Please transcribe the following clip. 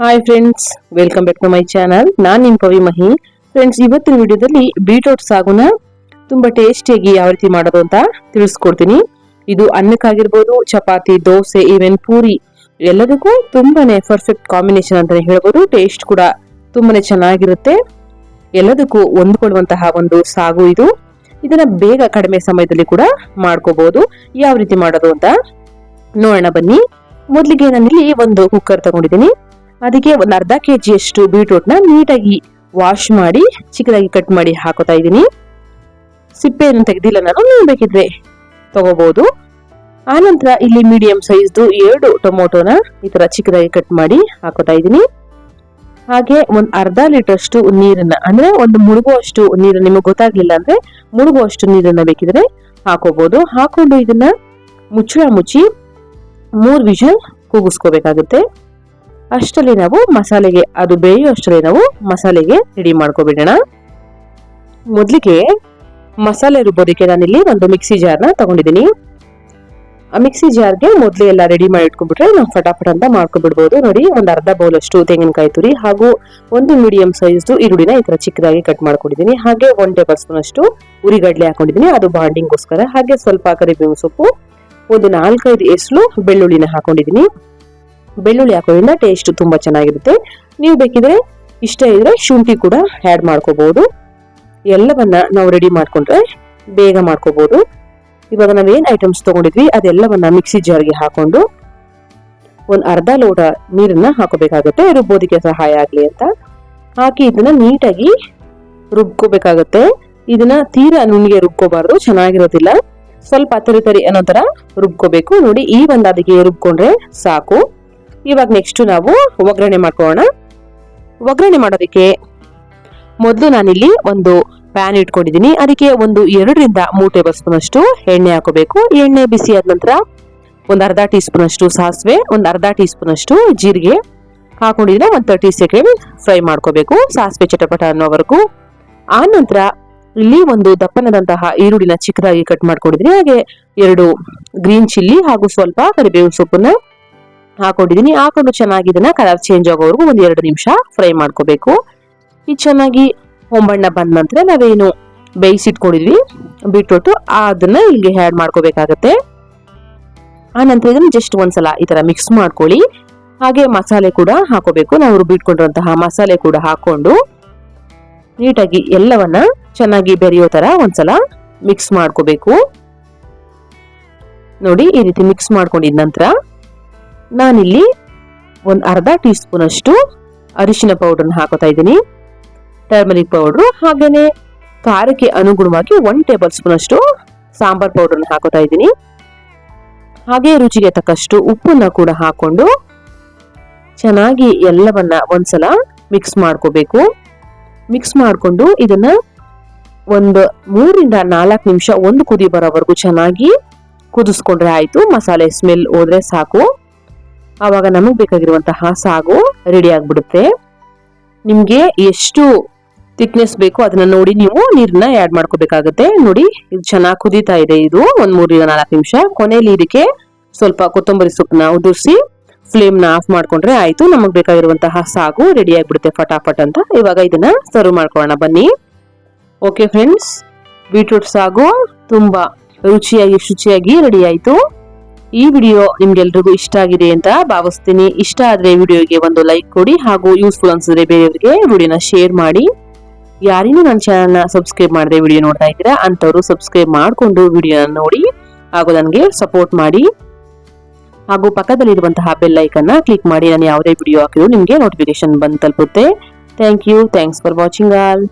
Hi friends welcome back to my channel ನಾನು ನಿಮ್ಮ ಪವಿ ಮಹಿ friends ಇವತ್ತಿನ ವಿಡಿಯೋದಲ್ಲಿ ಬೀಟ್ರೂಟ್ ಸಾಗುನ ತುಂಬಾ ಟೇಸ್ಟಿಯಾಗಿ ಯಾವ ರೀತಿ ಮಾಡೋದು ಅಂತ ತಿಳಿಸ್ಕೊಡ್ತೀನಿ. ಇದು ಅನ್ನಕ್ಕಾಗಿರ್ಬೋದು, ಚಪಾತಿ, ದೋಸೆ ಈವನ್ ಪೂರಿ, ಎಲ್ಲದಕ್ಕೂ ತುಂಬಾನೇ ಪರ್ಫೆಕ್ಟ್ ಕಾಂಬಿನೇಷನ್ ಅಂತಲೇ ಹೇಳ್ಬೋದು. ಟೇಸ್ಟ್ ಕೂಡ ತುಂಬಾನೇ ಚೆನ್ನಾಗಿರುತ್ತೆ. ಎಲ್ಲದಕ್ಕೂ ಹೊಂದ್ಕೊಳ್ಳುವಂತಹ ಒಂದು ಸಾಗು ಇದು. ಇದನ್ನ ಬೇಗ ಕಡಿಮೆ ಸಮಯದಲ್ಲಿ ಕೂಡ ಮಾಡ್ಕೋಬಹುದು ಯಾವ ರೀತಿ ಮಾಡೋದು ಅಂತ ನೋಡೋಣ ಬನ್ನಿ. ಮೊದಲಿಗೆ ನಾನಿಲ್ಲಿ ಒಂದು ಕುಕ್ಕರ್ ತಗೊಂಡಿದ್ದೀನಿ. ಅದಕ್ಕೆ ಒಂದು ಅರ್ಧ ಕೆ ಜಿಯಷ್ಟು ಬೀಟ್ರೂಟ್ನ ನೀಟಾಗಿ ವಾಶ್ ಮಾಡಿ, ಚಿಕ್ಕದಾಗಿ ಕಟ್ ಮಾಡಿ ಹಾಕೋತಾ ಇದ್ದೀನಿ. ಸಿಪ್ಪೆಯನ್ನು ತೆಗೆದಿಲ್ಲ ನಾನು ನೀವು ಬೇಕಿದ್ರೆ ತಗೋಬಹುದು ಆನಂತರ ಇಲ್ಲಿ ಮೀಡಿಯಂ ಸೈಜ್ದು ಎರಡು ಟೊಮೊಟೊನ ಈ ಥರ ಚಿಕ್ಕದಾಗಿ ಕಟ್ ಮಾಡಿ ಹಾಕೋತಾ ಇದ್ದೀನಿ. ಹಾಗೆ ಒಂದು ಅರ್ಧ ಲೀಟರ್ ಅಷ್ಟು ನೀರನ್ನ, ಅಂದ್ರೆ ಒಂದು ಮುಳುಗುವಷ್ಟು ನೀರು ನಿಮಗೆ ಗೊತ್ತಾಗ್ಲಿಲ್ಲ ಅಂದ್ರೆ ಮುಳುಗುವಷ್ಟು ನೀರನ್ನ ಬೇಕಿದ್ರೆ ಹಾಕೋಬಹುದು ಹಾಕೊಂಡು ಇದನ್ನ ಮುಚ್ಚಳ ಮುಚ್ಚಿ ಮೂರು ವಿಷಲ್ ಕೂಗಿಸ್ಕೋಬೇಕಾಗುತ್ತೆ. ಅಷ್ಟರಲ್ಲಿ ನಾವು ಮಸಾಲೆಗೆ, ಅದು ಬೇಯೋ ಅಷ್ಟರಲ್ಲಿ ನಾವು ಮಸಾಲೆಗೆ ರೆಡಿ ಮಾಡ್ಕೊಬಿಡೋಣ. ಮೊದಲಿಗೆ ಮಸಾಲೆ ರುಬ್ಬೋದಕ್ಕೆ ನಾನಿಲ್ಲಿ ಒಂದು ಮಿಕ್ಸಿ ಜಾರ್ನ ತಗೊಂಡಿದ್ದೀನಿ. ಆ ಮಿಕ್ಸಿ ಜಾರ್ಗೆ ಮೊದಲೇ ಎಲ್ಲ ರೆಡಿ ಮಾಡಿ ಇಟ್ಕೊಂಡ್ಬಿಟ್ರೆ ನಾವು ಫಟಾಫಟ್ ಅಂತ ಮಾಡ್ಕೊಬಿಡ್ಬೋದು. ನೋಡಿ, ಒಂದು ಅರ್ಧ ಬೌಲ್ ಅಷ್ಟು ತೆಂಗಿನಕಾಯಿ ತುರಿ ಹಾಗೂ ಒಂದು ಮೀಡಿಯಂ ಸೈಜ್ದು ಈರುಳ್ಳಿನ ಈ ಥರ ಚಿಕ್ಕದಾಗಿ ಕಟ್ ಮಾಡ್ಕೊಂಡಿದ್ದೀನಿ. ಹಾಗೆ ಒನ್ ಟೇಬಲ್ ಸ್ಪೂನ್ ಅಷ್ಟು ಉರಿಗಡ್ಲೆ ಹಾಕೊಂಡಿದ್ದೀನಿ. ಅದು ಬಾಂಡಿಂಗ್ಗೋಸ್ಕರ ಹಾಗೆ ಸ್ವಲ್ಪ ಕರಿಬೇವು ಸೊಪ್ಪು, ಒಂದು ನಾಲ್ಕೈದು ಎಸ್ಲು ಬೆಳ್ಳುಳ್ಳಿನ ಹಾಕೊಂಡಿದ್ದೀನಿ. ಬೆಳ್ಳುಳ್ಳಿ ಹಾಕೋದ್ರಿಂದ ಟೇಸ್ಟ್ ತುಂಬ ಚೆನ್ನಾಗಿರುತ್ತೆ. ನೀವು ಬೇಕಿದ್ರೆ ಇಷ್ಟ ಇದ್ರೆ ಶುಂಠಿ ಕೂಡ ಆ್ಯಡ್ ಮಾಡ್ಕೋಬಹುದು ಎಲ್ಲವನ್ನ ನಾವು ರೆಡಿ ಮಾಡ್ಕೊಂಡ್ರೆ ಬೇಗ ಮಾಡ್ಕೋಬಹುದು ಇವಾಗ ಏನು ಐಟಮ್ಸ್ ತಗೊಂಡಿದ್ವಿ, ಅದೆಲ್ಲವನ್ನ ಮಿಕ್ಸಿ ಜಾರ್ಗೆ ಹಾಕೊಂಡು ಒಂದು ಅರ್ಧ ಲೋಟ ನೀರನ್ನ ಹಾಕೋಬೇಕಾಗುತ್ತೆ. ರುಬ್ಬೋದಕ್ಕೆ ಸಹಾಯ ಆಗಲಿ ಅಂತ. ಹಾಕಿ ಇದನ್ನ ನೀಟಾಗಿ ರುಬ್ಕೋಬೇಕಾಗತ್ತೆ. ಇದನ್ನ ತೀರಾ ನುಣ್ಣಿಗೆ ರುಬ್ಕೋಬಾರ್ದು, ಚೆನ್ನಾಗಿರೋದಿಲ್ಲ. ಸ್ವಲ್ಪ ತರಿ ತರಿ ಅನ್ನೋ ತರ ರುಬ್ಕೋಬೇಕು. ನೋಡಿ, ಈ ಒಂದು ಅದಕ್ಕೆ ರುಬ್ಕೊಂಡ್ರೆ ಸಾಕು. ಇವಾಗ ನೆಕ್ಸ್ಟ್ ನಾವು ಒಗ್ಗರಣೆ ಮಾಡ್ಕೊಳ್ಳೋಣ. ಒಗ್ಗರಣೆ ಮಾಡೋದಕ್ಕೆ ಮೊದಲು ನಾನಿಲ್ಲಿ ಒಂದು ಪ್ಯಾನ್ ಇಟ್ಕೊಂಡಿದ್ದೀನಿ. ಅದಕ್ಕೆ ಒಂದು ಎರಡರಿಂದ ಮೂರು ಟೇಬಲ್ ಸ್ಪೂನ್ ಅಷ್ಟು ಎಣ್ಣೆ ಹಾಕೋಬೇಕು ಎಣ್ಣೆ ಬಿಸಿ ಆದ ನಂತರ ಒಂದು ಅರ್ಧ ಟೀ ಸ್ಪೂನ್ ಅಷ್ಟು ಸಾಸಿವೆ, ಒಂದು ಅರ್ಧ ಟೀ ಸ್ಪೂನ್ ಅಷ್ಟು ಜೀರಿಗೆ ಹಾಕೊಂಡಿದ್ರೆ ಒಂದು ತರ್ಟಿ ಸೆಕೆಂಡ್ ಫ್ರೈ ಮಾಡ್ಕೋಬೇಕು. ಸಾಸಿವೆ ಚಟಪಟ ಅನ್ನೋವರೆಗೂ. ಆ ನಂತರ ಇಲ್ಲಿ ಒಂದು ದಪ್ಪನದಂತಹ ಈರುಳ್ಳಿನ ಚಿಕ್ಕದಾಗಿ ಕಟ್ ಮಾಡ್ಕೊಂಡಿದ್ದೀನಿ. ಹಾಗೆ ಎರಡು ಗ್ರೀನ್ ಚಿಲ್ಲಿ ಹಾಗೂ ಸ್ವಲ್ಪ ಕರಿಬೇವು ಸೊಪ್ಪನ್ನ ಹಾಕೊಂಡಿದ್ದೀನಿ ಹಾಕೊಂಡು ಚೆನ್ನಾಗಿ ಇದನ್ನ ಕಲರ್ ಚೇಂಜ್ ಆಗೋವರೆಗೂ ಒಂದ್ ಎರಡು ನಿಮಿಷ ಫ್ರೈ ಮಾಡ್ಕೋಬೇಕು. ಇದು ಚೆನ್ನಾಗಿ ಹೊಂಬಣ್ಣ ಬಂದ ನಂತರ ನಾವೇನು ಬೇಯಿಸಿಟ್ಕೊಂಡಿದ್ವಿ ಬಿಟ್ಬಿಟ್ಟು ಅದನ್ನ ಇಲ್ಲಿಗೆ ಆ್ಯಡ್ ಮಾಡ್ಕೋಬೇಕಾಗತ್ತೆ. ಆ ನಂತರ ಇದನ್ನ ಜಸ್ಟ್ ಒಂದ್ಸಲ ಈ ತರ ಮಿಕ್ಸ್ ಮಾಡ್ಕೊಳ್ಳಿ. ಹಾಗೆ ಮಸಾಲೆ ಕೂಡ ಹಾಕೋಬೇಕು. ನಾವು ರುಬ್ಬಿಟ್ಕೊಂಡಿರುವಂತಹ ಮಸಾಲೆ ಕೂಡ ಹಾಕೊಂಡು ನೀಟಾಗಿ ಎಲ್ಲವನ್ನ ಚೆನ್ನಾಗಿ ಬೆರೆಯೋ ತರ ಒಂದ್ಸಲ ಮಿಕ್ಸ್ ಮಾಡ್ಕೋಬೇಕು. ನೋಡಿ ಈ ರೀತಿ ಮಿಕ್ಸ್ ಮಾಡ್ಕೊಂಡಿದ ನಂತರ ನಾನಿಲ್ಲಿ ಒಂದು ಅರ್ಧ ಟೀ ಸ್ಪೂನ್ ಅಷ್ಟು ಅರಿಶಿನ ಪೌಡರ್ನ ಹಾಕೋತಾ ಇದ್ದೀನಿ. ಟರ್ಮರಿಕ್ ಪೌಡ್ರು ಹಾಗೇನೆ ಖಾರಕ್ಕೆ ಅನುಗುಣವಾಗಿ ಒನ್ ಟೇಬಲ್ ಸ್ಪೂನ್ ಅಷ್ಟು ಸಾಂಬಾರ್ ಪೌಡರ್ನ ಹಾಕೋತಾ ಇದ್ದೀನಿ. ಹಾಗೆ ರುಚಿಗೆ ತಕ್ಕಷ್ಟು ಉಪ್ಪನ್ನ ಕೂಡ ಹಾಕೊಂಡು ಚೆನ್ನಾಗಿ ಎಲ್ಲವನ್ನ ಒಂದ್ಸಲ ಮಿಕ್ಸ್ ಮಾಡ್ಕೋಬೇಕು. ಮಿಕ್ಸ್ ಮಾಡಿಕೊಂಡು ಇದನ್ನ ಒಂದು ಮೂರಿಂದ ನಾಲ್ಕು ನಿಮಿಷ, ಒಂದು ಕುದಿ ಬರೋವರೆಗೂ ಚೆನ್ನಾಗಿ ಕುದಿಸ್ಕೊಂಡ್ರೆ ಆಯಿತು. ಮಸಾಲೆ ಸ್ಮೆಲ್ ಹೋದ್ರೆ ಸಾಕು. ಆವಾಗ ನಮಗೆ ಬೇಕಾಗಿರುವಂತಹ ಸಾಗು ರೆಡಿ ಆಗ್ಬಿಡುತ್ತೆ. ನಿಮಗೆ ಎಷ್ಟು ಥಿಕ್ನೆಸ್ ಬೇಕು ಅದನ್ನ ನೋಡಿ ನೀವು ನೀರನ್ನ ಆ್ಯಡ್ ಮಾಡ್ಕೋಬೇಕಾಗುತ್ತೆ. ನೋಡಿ, ಇದು ಚೆನ್ನಾಗಿ ಕುದೀತಾ ಇದೆ ಇದು. ಒಂದು ಮೂರಿಂದ ನಾಲ್ಕು ನಿಮಿಷ. ಕೊನೆಯಲ್ಲಿ ಇದಕ್ಕೆ ಸ್ವಲ್ಪ ಕೊತ್ತಂಬರಿ ಸೊಪ್ಪನ್ನ ಉದುರಿಸಿ ಫ್ಲೇಮ್ನ ಆಫ್ ಮಾಡ್ಕೊಂಡ್ರೆ ಆಯಿತು. ನಮಗೆ ಬೇಕಾಗಿರುವಂತಹ ಸಾಗು ರೆಡಿ ಆಗಿಬಿಡುತ್ತೆ ಫಟಾಫಟ್ ಅಂತ. ಇವಾಗ ಇದನ್ನ ಸರ್ವ್ ಮಾಡ್ಕೊಳ್ಳೋಣ. ಬನ್ನಿ. ಓಕೆ ಫ್ರೆಂಡ್ಸ್ ಬೀಟ್ರೂಟ್ ಸಾಗು ತುಂಬ ರುಚಿಯಾಗಿ ಶುಚಿಯಾಗಿ ರೆಡಿ ಆಯ್ತು. ಈ ವಿಡಿಯೋ ನಿಮ್ಗೆಲ್ರಿಗೂ ಇಷ್ಟ ಆಗಿದೆ ಅಂತ ಭಾವಿಸ್ತೀನಿ. ಇಷ್ಟ ಆದ್ರೆ ವಿಡಿಯೋಗೆ ಒಂದು ಲೈಕ್ ಕೊಡಿ ಹಾಗೂ ಯೂಸ್ಫುಲ್ ಅನ್ಸಿದ್ರೆ ಬೇರೆಯವರಿಗೆ ವಿಡಿಯೋನ ಶೇರ್ ಮಾಡಿ. ಯಾರಿನೂ ನನ್ನ ಚಾನಲ್ನ ಸಬ್ಸ್ಕ್ರೈಬ್ ಮಾಡಿದ್ರೆ ವಿಡಿಯೋ ನೋಡ್ತಾ ಇದ್ದೀರಾ, ಅಂಥವ್ರು ಸಬ್ಸ್ಕ್ರೈಬ್ ಮಾಡಿಕೊಂಡು ವಿಡಿಯೋನ ನೋಡಿ ಹಾಗೂ ನನಗೆ ಸಪೋರ್ಟ್ ಮಾಡಿ. ಹಾಗೂ ಪಕ್ಕದಲ್ಲಿರುವಂತಹ ಬೆಲ್ ಐಕನ್ನ ಕ್ಲಿಕ್ ಮಾಡಿ, ನಾನು ಯಾವುದೇ ವಿಡಿಯೋ ಹಾಕಿದ್ರು ನಿಮಗೆ ನೋಟಿಫಿಕೇಶನ್ ಬಂದು ತಲುಪುತ್ತೆ. Thank you thanks for watching all